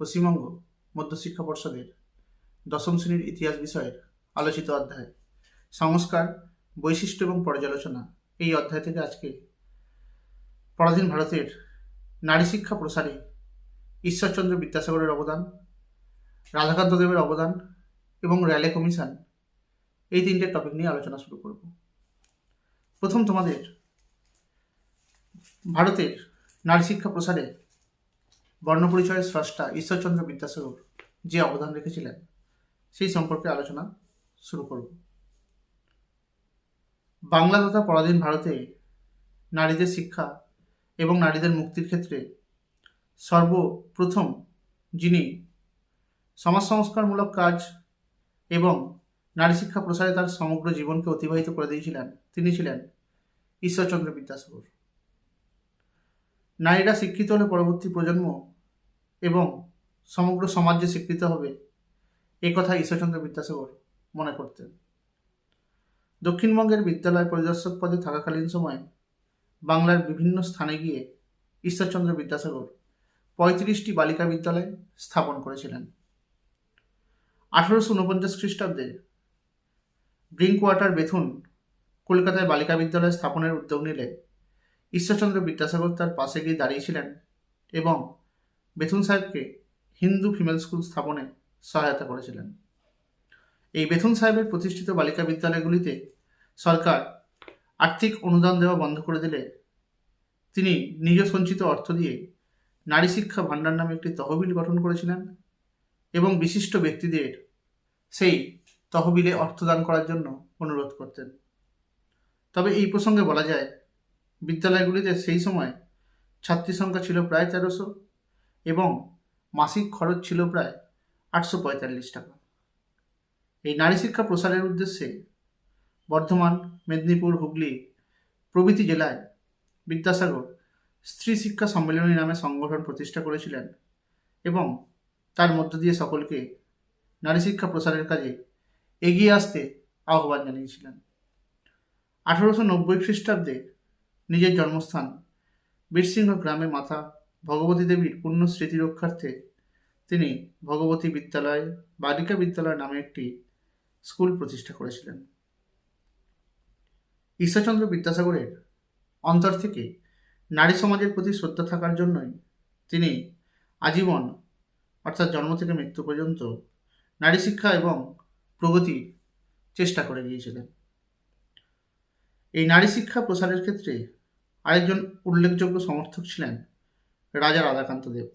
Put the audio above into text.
পশ্চিমবঙ্গ, মধ্যশিক্ষা পর্ষদের দশম শ্রেণির ইতিহাস বিষয়ের আলোচিত অধ্যায়। সংস্কার, বৈশিষ্ট্য এবং পর্যালোচনা এই অধ্যায় থেকে আজকে পরাধীন ভারতের নারী শিক্ষা প্রসারে ঈশ্বরচন্দ্র বিদ্যাসাগরের অবদান, রাধাকান্ত দেবের অবদান এবং র্যালে কমিশন এই তিনটে টপিক নিয়ে আলোচনা শুরু করব। প্রথম তোমাদের, ভারতের নারী শিক্ষা প্রসারে বর্ণপরিচয়ের স্রষ্টা ঈশ্বরচন্দ্র বিদ্যাসাগর যে অবদান রেখেছিলেন, সেই সম্পর্কে আলোচনা শুরু করব। বাংলা তথা পরাধীন ভারতে নারীদের শিক্ষা এবং নারীদের মুক্তির ক্ষেত্রে সর্বপ্রথম যিনি সমাজ সংস্কারমূলক কাজ এবং নারী শিক্ষা প্রসারে তার সমগ্র জীবনকে অতিবাহিত করে দিয়েছিলেন, তিনি ছিলেন ঈশ্বরচন্দ্র বিদ্যাসাগর। নারীরা শিক্ষিত হলে পরবর্তী প্রজন্ম এবং সমগ্র সমাজ যে স্বীকৃত হবে, এ কথা ঈশ্বরচন্দ্র বিদ্যাসাগর মনে করতেন। দক্ষিণবঙ্গের বিদ্যালয় পরিদর্শক পদে থাকাকালীন সময়ে বাংলার বিভিন্ন স্থানে গিয়ে ঈশ্বরচন্দ্র বিদ্যাসাগর পঁয়ত্রিশটি বালিকা বিদ্যালয় স্থাপন করেছিলেন। আঠারোশো উনপঞ্চাশ খ্রিস্টাব্দে ড্রিঙ্ক ওয়াটার বেথুন কলকাতায় বালিকা বিদ্যালয় স্থাপনের উদ্যোগ নিলে ঈশ্বরচন্দ্র বিদ্যাসাগর তার পাশে গিয়ে দাঁড়িয়েছিলেন এবং বেথুন সাহেবকে হিন্দু ফিমেল স্কুল স্থাপনে সহায়তা করেছিলেন। এই বেথুন সাহেবের প্রতিষ্ঠিত বালিকা বিদ্যালয়গুলিতে সরকার আর্থিক অনুদান দেওয়া বন্ধ করে দিলে তিনি নিজ সঞ্চিত অর্থ দিয়ে নারী শিক্ষা ভাণ্ডার নামে একটি তহবিল গঠন করেছিলেন এবং বিশিষ্ট ব্যক্তিদের সেই তহবিলে অর্থদান করার জন্য অনুরোধ করতেন। তবে এই প্রসঙ্গে বলা যায়, বিদ্যালয়গুলিতে সেই সময় ছাত্রী সংখ্যা ছিল প্রায় তেরোশো। এবং মাসিক খরচ ছিল প্রায় আটশো পঁয়তাল্লিশ টাকা। এই নারী শিক্ষা প্রসারের উদ্দেশ্যে বর্ধমান, মেদিনীপুর, হুগলি প্রভৃতি জেলায় বিদ্যাসাগর স্ত্রী শিক্ষা সম্মেলনী নামে সংগঠন প্রতিষ্ঠা করেছিলেন এবং তার মধ্য দিয়ে সকলকে নারী শিক্ষা প্রসারের কাজে এগিয়ে আসতে আহ্বান জানিয়েছিলেন। আঠারোশো নব্বই খ্রিস্টাব্দে নিজের জন্মস্থান বীরসিংহ গ্রামে মাথা ভগবতী দেবীর পূর্ণ স্মৃতি রক্ষার্থে তিনি ভগবতী বিদ্যালয়, বালিকা বিদ্যালয় নামে একটি স্কুল প্রতিষ্ঠা করেছিলেন। ঈশ্বরচন্দ্র বিদ্যাসাগরের অন্তর থেকে নারী সমাজের প্রতি শ্রদ্ধা থাকার জন্যই তিনি আজীবন, অর্থাৎ জন্ম থেকে মৃত্যু পর্যন্ত, নারী শিক্ষা এবং প্রগতি চেষ্টা করে গিয়েছিলেন। এই নারী শিক্ষা প্রসারের ক্ষেত্রে আরেকজন উল্লেখযোগ্য সমর্থক ছিলেন রাজা রাধাকান্ত দেব।